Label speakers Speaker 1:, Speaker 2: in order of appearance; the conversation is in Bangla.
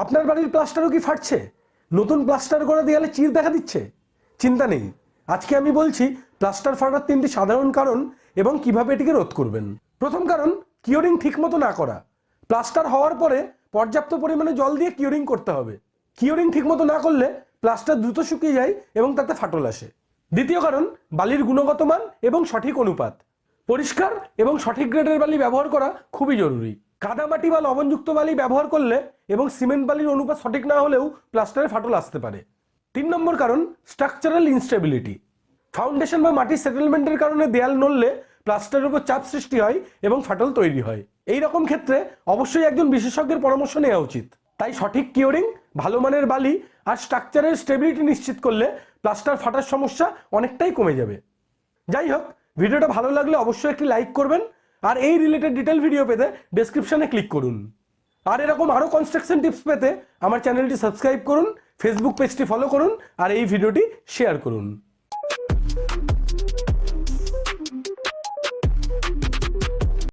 Speaker 1: আপনার বাড়ির প্লাস্টারও কি ফাটছে? নতুন প্লাস্টার করা দেয়ালে চির দেখা দিচ্ছে? চিন্তা নেই। আজকে আমি বলছি প্লাস্টার ফাটার তিনটি সাধারণ কারণ এবং কীভাবে এটিকে রোধ করবেন। প্রথম কারণ কিওরিং ঠিকমতো না করা। প্লাস্টার হওয়ার পরে পর্যাপ্ত পরিমাণে জল দিয়ে কিওরিং করতে হবে। কিওরিং ঠিকমতো না করলে প্লাস্টার দ্রুত শুকিয়ে যায় এবং তাতে ফাটল আসে। দ্বিতীয় কারণ, বালির গুণগত মান এবং সঠিক অনুপাত। পরিষ্কার এবং সঠিক গ্রেডের বালি ব্যবহার করা খুবই জরুরি। কাদামাটি বা লবণযুক্ত বালি ব্যবহার করলে এবং সিমেন্ট বালির অনুপাত সঠিক না হলেও প্লাস্টারে ফাটল আসতে পারে। তিন নম্বর কারণ স্ট্রাকচারাল ইনস্টেবিলিটি ফাউন্ডেশন বা মাটির সেটেলমেন্টের কারণে দেয়াল নড়লে প্লাস্টারের উপর চাপ সৃষ্টি হয় এবং ফাটল তৈরি হয়। এই রকম ক্ষেত্রে অবশ্যই একজন বিশেষজ্ঞের পরামর্শ নেওয়া উচিত। তাই সঠিক কিওরিং ভালো মানের বালি আর স্ট্রাকচারের স্টেবিলিটি নিশ্চিত করলে প্লাস্টার ফাটার সমস্যা অনেকটাই কমে যাবে। যাই হোক, ভিডিওটা ভালো লাগলে অবশ্যই একটি লাইক করবেন আর এই রিলেটেড ডিটেল ভিডিও পেতে ডেসক্রিপশানে ক্লিক করুন। আর এরকম আরও কনস্ট্রাকশন টিপস পেতে আমার চ্যানেলটি সাবস্ক্রাইব করুন ফেসবুক পেজটি ফলো করুন, আর এই ভিডিওটি শেয়ার করুন।